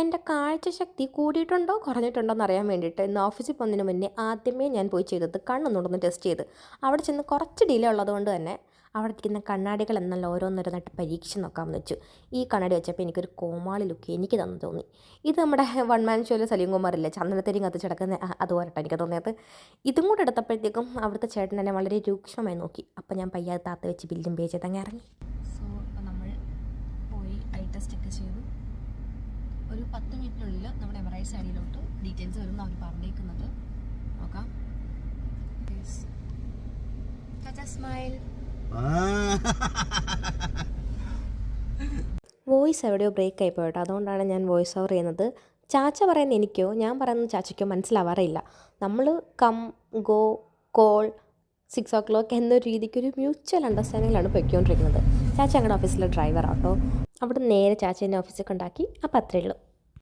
എന്റെ കാഴ്ചശക്തി കൂടിയിട്ടുണ്ടോ കുറഞ്ഞിട്ടുണ്ടോ എന്ന് അറിയാൻ വേണ്ടിയിട്ട് ഇന്ന് ഓഫീസിൽ പോകുന്നതിന് മുന്നേ ആദ്യമേ ഞാൻ പോയി ചെയ്തത് കണ്ണൊന്നുകൊണ്ടൊന്ന് ടെസ്റ്റ് ചെയ്ത്. അവിടെ ചെന്ന് കുറച്ച് ഡിലേ ഉള്ളതുകൊണ്ട് തന്നെ അവിടെ ഇരിക്കുന്ന കണ്ണാടികൾ എന്നല്ല ഓരോന്നോരോന്നായിട്ട് പരീക്ഷിച്ച് നോക്കാമെന്ന് വെച്ചു. ഈ കണ്ണാടി വെച്ചപ്പോൾ എനിക്കൊരു കോമാളി ലുക്ക് എനിക്ക് തന്നു തോന്നി. ഇത് നമ്മുടെ വൺ മാൻ ഷോയിലെ സലീം കുമാറില്ലേ ചന്ദനത്തേരി കത്തിച്ച് കിടക്കുന്ന അത് അതുപോലെട്ടോ എനിക്ക് തോന്നിയത്. ഇതും കൂടെ എടുത്തപ്പോഴത്തേക്കും അവിടുത്തെ ചേട്ടൻ എന്നെ വളരെ രൂക്ഷമായി നോക്കി. അപ്പോൾ ഞാൻ പയ്യാതെ താത്ത വെച്ച് ബില്ലും പേ ചെയ്ത് അങ്ങ് ഇറങ്ങി സോ നമ്മൾ പോയി ഐ ടെസ്റ്റ് ഒക്കെ ചെയ്തു ഒരു പത്ത് മിനിറ്റിനുള്ളിൽ നമ്മുടെ ഐ സാരിയിലോട്ട് ഡീറ്റെയിൽസ് വരും അവർ പറഞ്ഞേക്കുന്നത്. നോക്കാം. വോയിസ് എവിടെയോ ബ്രേക്ക് ആയി പോയിട്ടോ. അതുകൊണ്ടാണ് ഞാൻ വോയിസ് ഓവർ ചെയ്യുന്നത്. ചാച്ച പറയുന്ന എനിക്കോ? ഞാൻ പറയുന്ന ചാച്ചയ്ക്കോ മനസ്സിലാവാറില്ല. നമ്മൾ come go call six o'clock എന്നൊരു രീതിക്ക് ഒരു മ്യൂച്വൽ അണ്ടർസ്റ്റാൻഡിങ്ങിലാണ് പൊയ്ക്കൊണ്ടിരിക്കുന്നത്. ചാച്ച ഞങ്ങളുടെ ഓഫീസിലെ ഡ്രൈവർ ആട്ടോ അവിടെ നേരെ ചാച്ചേന്റെ ഓഫീസിൽ കൊണ്ടാക്കി അപ്പം അത്രയേ ഉള്ളൂ